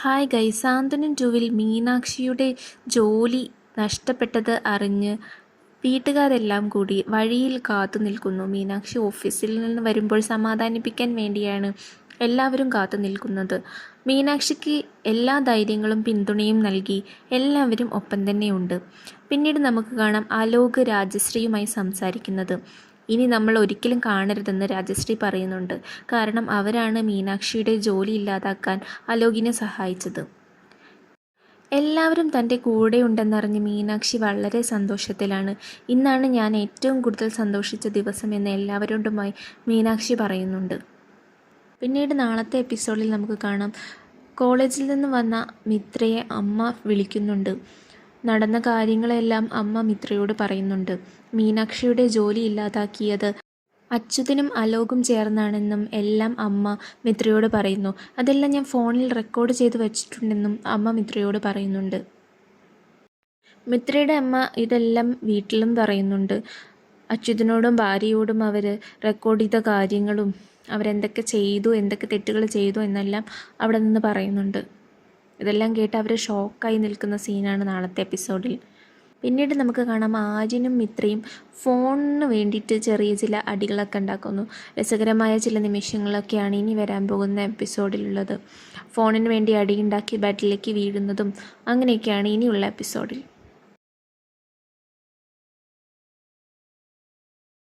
Hi ഗൈസാന്തനൻ ടുവിൽ മീനാക്ഷിയുടെ ജോലി നഷ്ടപ്പെട്ടത് അറിഞ്ഞ് വീട്ടുകാരെല്ലാം കൂടി വഴിയിൽ കാത്തു നിൽക്കുന്നു. മീനാക്ഷി ഓഫീസിൽ നിന്ന് വരുമ്പോൾ സമാധാനിപ്പിക്കാൻ വേണ്ടിയാണ് എല്ലാവരും കാത്തു നിൽക്കുന്നത്. മീനാക്ഷിക്ക് എല്ലാ ധൈര്യങ്ങളും പിന്തുണയും നൽകി എല്ലാവരും ഒപ്പം തന്നെയുണ്ട്. പിന്നീട് നമുക്ക് കാണാം അലോക് രാജശ്രീയുമായി സംസാരിക്കുന്നത്. ഇനി നമ്മൾ ഒരിക്കലും കാണരുതെന്ന് രാജശ്രീ പറയുന്നുണ്ട്. കാരണം അവരാണ് മീനാക്ഷിയുടെ ജോലി ഇല്ലാതാക്കാൻ അലോകിനെ സഹായിച്ചത്. എല്ലാവരും തന്റെ കൂടെ ഉണ്ടെന്നറിഞ്ഞ് മീനാക്ഷി വളരെ സന്തോഷത്തിലാണ്. ഇന്നാണ് ഞാൻ ഏറ്റവും കൂടുതൽ സന്തോഷിച്ച ദിവസം എന്ന് എല്ലാവരോടുമായി മീനാക്ഷി പറയുന്നുണ്ട്. പിന്നീട് നാളത്തെ എപ്പിസോഡിൽ നമുക്ക് കാണാം. കോളേജിൽ നിന്ന് വന്ന മിത്രയെ അമ്മ വിളിക്കുന്നുണ്ട്. നടന്ന കാര്യങ്ങളെല്ലാം അമ്മ മിത്രയോട് പറയുന്നുണ്ട്. മീനാക്ഷിയുടെ ജോലി ഇല്ലാതാക്കിയത് അച്യുതനും അലോകും ചേർന്നാണെന്നും എല്ലാം അമ്മ മിത്രയോട് പറയുന്നു. അതെല്ലാം ഞാൻ ഫോണിൽ റെക്കോർഡ് ചെയ്ത് വെച്ചിട്ടുണ്ടെന്നും അമ്മ മിത്രയോട് പറയുന്നുണ്ട്. മിത്രയുടെ അമ്മ ഇതെല്ലാം വീട്ടിലും പറയുന്നുണ്ട്. അച്യുതനോടും ഭാര്യയോടും അവർ റെക്കോർഡ് ചെയ്ത കാര്യങ്ങളും അവരെന്തൊക്കെ ചെയ്തു എന്തൊക്കെ തെറ്റുകൾ ചെയ്തു എന്നെല്ലാം അവിടെ നിന്ന് പറയുന്നുണ്ട്. ഇതെല്ലാം കേട്ട് അവർ ഷോക്കായി നിൽക്കുന്ന സീനാണ് നാളത്തെ എപ്പിസോഡിൽ. പിന്നീട് നമുക്ക് കാണാം ആജിനും മിത്രയും ഫോണിന് വേണ്ടിയിട്ട് ചെറിയ ചില അടികളൊക്കെ ഉണ്ടാക്കുന്നു. രസകരമായ ചില നിമിഷങ്ങളൊക്കെയാണ് ഇനി വരാൻ പോകുന്ന എപ്പിസോഡിലുള്ളത്. ഫോണിന് വേണ്ടി അടിയുണ്ടാക്കി ബാറ്റിലേക്ക് വീഴുന്നതും അങ്ങനെയൊക്കെയാണ് ഇനിയുള്ള എപ്പിസോഡിൽ.